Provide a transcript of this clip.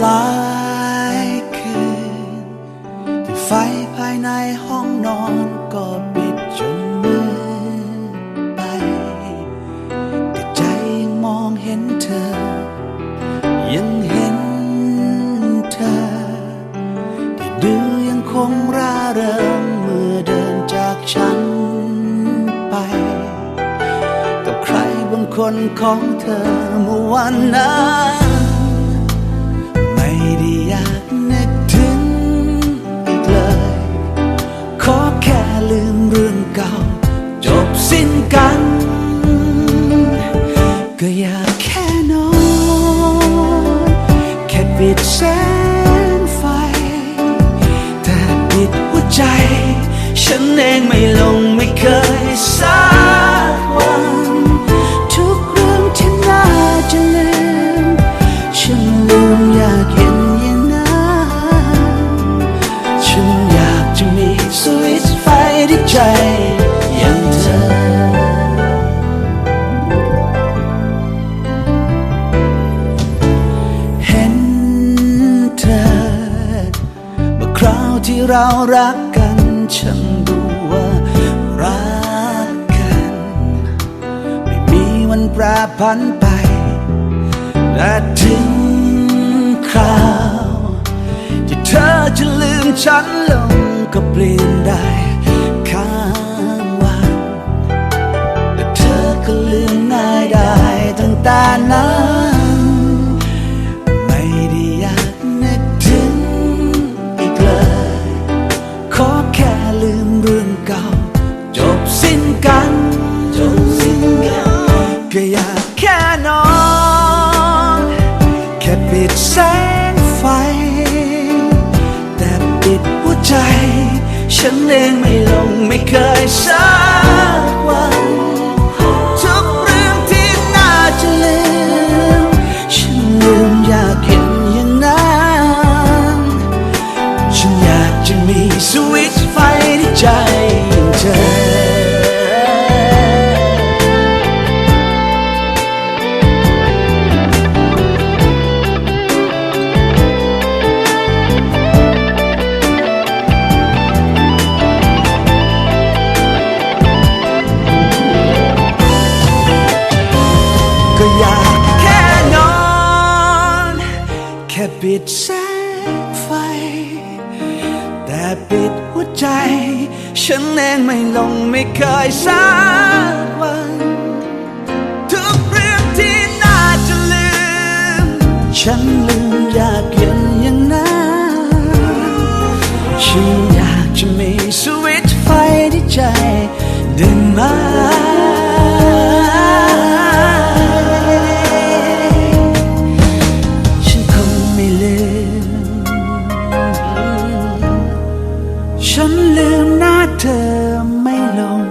หลายคืนที่ไฟภายในห้องนอนก็ปิดจนมืดไป แต่ใจยังมองเห็นเธอ ยังเห็นเธอ ที่ดูยังคงร่าเริงเมื่อเดินจากฉันไป กับใครบางคนของเธอเมื่อวันนั้น นอน แค่ปิดแสงไฟ แต่ปิดหัวใจ ฉันเองไม่ลงไม่เคยสักาวที่เรารักกัน ฉันรู้ว่ารักกัน ไม่มีวันแปรผันไปแต่ถึงคราว ที่เธอจะลืมฉันลงก็เปลี่ยนได้ข้ามวันแต่เธอก็ลืมง่ายได้ตั้งแต่นั้น แสงไฟ แต่ปิดหัวใจ ฉันเองไม่ ค่ปิดแสงไฟ แต่ปิดหัวใจ ฉันเองไม่ลงไม่เคยสักวัน ทุกเรื่องที่น่าจะลืม ฉันลืมอยากเห็นอย่างนั้นฉันอยากจะมีสวิตไฟที่ใจได้ไหม ฉันลืมหน้าเธอไม่ลง